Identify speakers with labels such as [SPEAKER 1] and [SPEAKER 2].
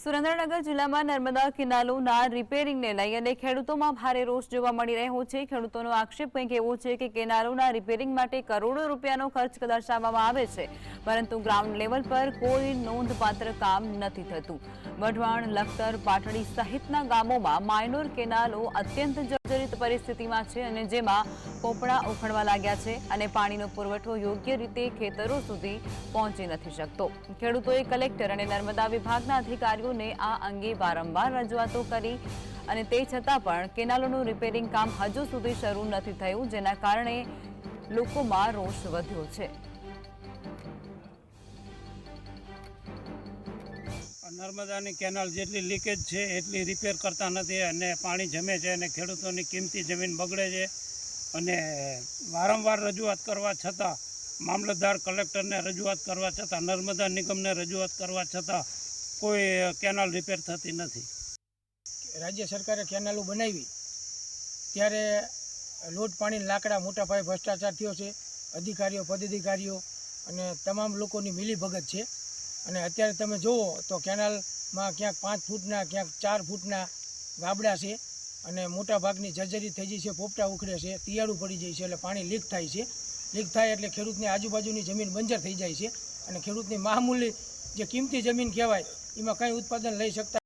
[SPEAKER 1] સુરેન્દ્રનગર જિલ્લામાં નર્મદા કેનાલોના રિપેરિંગને લઈ અને ખેડૂતોમાં ભારે રોષ જોવા મળી રહ્યો છે. ખેડૂતોનો આક્ષેપ કંઈક એવો છે કે કેનાલોના રિપેરિંગ માટે કરોડો રૂપિયાનો ખર્ચ દર્શાવવામાં આવે છે, પરંતુ ગ્રાઉન્ડ લેવલ પર કોઈ નોંધપાત્ર કામ નથી થતું. વઢવાણ, લખતર, પાટડી સહિતના ગામોમાં માઇનોર કેનાલો અત્યંત જર્જરિત પરિસ્થિતિમાં છે અને જેમાં પોપડા ઉખડવા લાગ્યા છે અને પાણીનો પુરવઠો યોગ્ય રીતે ખેતરો સુધી પહોંચી નથી શકતો. ખેડૂતોએ કલેક્ટર અને નર્મદા વિભાગના અધિકારીઓને આ અંગે વારંવાર રજૂઆતો કરી અને તે છતાં પણ કેનાલોનું રિપેરિંગ કામ હજુ સુધી શરૂ નથી થયું, જેના કારણે લોકોમાં રોષ વધ્યો છે.
[SPEAKER 2] નર્મદાની કેનાલ જેટલી લીકેજ છે, એટલી રિપેર કરતા નથી અને પાણી જમે છે અને ખેડૂતોની કિંમતી જમીન બગડે છે. અને વારંવાર રજૂઆત કરવા છતાં, મામલતદાર કલેક્ટરને રજૂઆત કરવા છતાં, નર્મદા નિગમને રજૂઆત કરવા છતાં કોઈ કેનાલ રિપેર થતી નથી.
[SPEAKER 3] રાજ્ય સરકારે કેનાલો બનાવી. ત્યારે લોટ પાણી લાકડા મોટા પાયે ભ્રષ્ટાચાર થયો છે. અધિકારીઓ, પદાધિકારીઓ અને તમામ લોકોની મિલીભગત છે. અને અત્યારે તમે જુઓ તો કેનાલમાં ક્યાંક પાંચ ફૂટના, ક્યાંક ચાર ફૂટના ગાબડા છે અને મોટા ભાગની જર્જરી થઈ જાય છે, પોપટા ઉખડે છે તિયાળું પડી જાય છે, એટલે પાણી લીક થાય છે. લીક થાય એટલે ખેડૂતની આજુબાજુની જમીન બંજર થઈ જાય છે અને ખેડૂતની મામૂલી જે કિંમતી જમીન કહેવાય, એમાં કંઈ ઉત્પાદન લઈ શકતા